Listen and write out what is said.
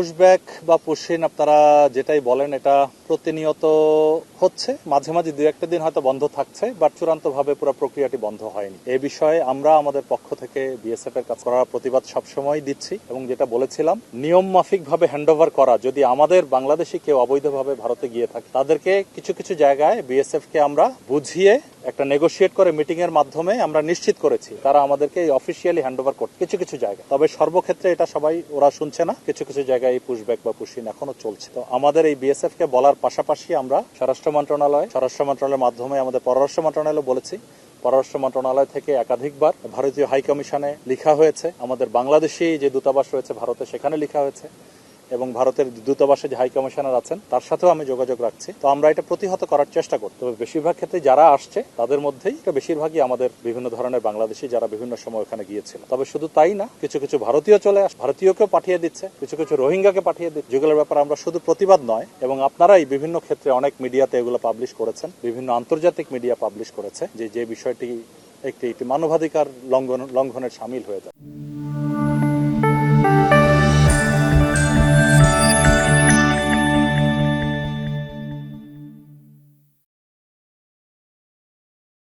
Pushback বা push in আপনারা যেটাই বলেন, এটা প্রতিনিয়ত হচ্ছে। মাঝে মাঝে দু একটা দিন হয়তো বন্ধ থাকছে বাট চূড়ান্ত ভাবে পুরো প্রক্রিয়াটি বন্ধ হয়নি। এ বিষয়ে আমরা আমাদের পক্ষ থেকে বিএসএফ এর কাজ করার প্রতিবাদ সবসময় দিচ্ছি এবং যেটা বলেছিলাম নিয়ম মাফিক ভাবে হ্যান্ডওভার করা। যদি আমাদের বাংলাদেশি কেউ অবৈধভাবে ভারতে গিয়ে থাকে, তাদেরকে কিছু কিছু জায়গায় বিএসএফ কে আমরা বুঝিয়ে একটা নেগোশিয়েট করে মিটিং এর মাধ্যমে আমরা নিশ্চিত করেছি তারা আমাদেরকে অফিসিয়ালি হ্যান্ডওভার করতে কিছু কিছু জায়গায়। তবে সর্বক্ষেত্রে এটা সবাই ওরা শুনছে না। কিছু কিছু জায়গায় পুশব্যাক বা পুশিন এখনও চলছে। তো আমাদের এই বিএসএফ কে বলার পাশাপাশি আমরা স্বরাষ্ট্র মন্ত্রণালয় স্বরাষ্ট্র মন্ত্রণালয়ের মাধ্যমে আমাদের পররাষ্ট্র মন্ত্রণালয় বলেছি। পররাষ্ট্র মন্ত্রণালয় থেকে একাধিকবার ভারতীয় হাই কমিশনে লেখা হয়েছে। আমাদের বাংলাদেশি যে দূতাবাস রয়েছে, ভারতে সেখানে লিখা হয়েছে। এবং ভারতের দূতাবাসে যে হাই কমিশনার আছেন, তার সাথেও আমি যোগাযোগ রাখছি। তো আমরা এটা প্রতিহত করার চেষ্টা করি তবে বেশিরভাগ ক্ষেত্রে যারা আসছে, তাদের মধ্যেই বেশিরভাগই আমাদের বিভিন্ন ধরনের বাংলাদেশি যারা বিভিন্ন সময় ওখানে গিয়েছিল। তবে শুধু তাই না, কিছু কিছু ভারতীয় চলে আস, ভারতীয়কেও পাঠিয়ে দিচ্ছে, কিছু কিছু রোহিঙ্গাকে পাঠিয়ে দিচ্ছে। যেগুলোর ব্যাপারে আমরা শুধু প্রতিবাদ নয়, এবং আপনারাই বিভিন্ন ক্ষেত্রে অনেক মিডিয়াতে এগুলো পাবলিশ করেছেন, বিভিন্ন আন্তর্জাতিক মিডিয়া পাবলিশ করেছে, যে যে বিষয়টি একটি একটি মানবাধিকার লঙ্ঘন, লঙ্ঘনের সামিল হয়ে যায়।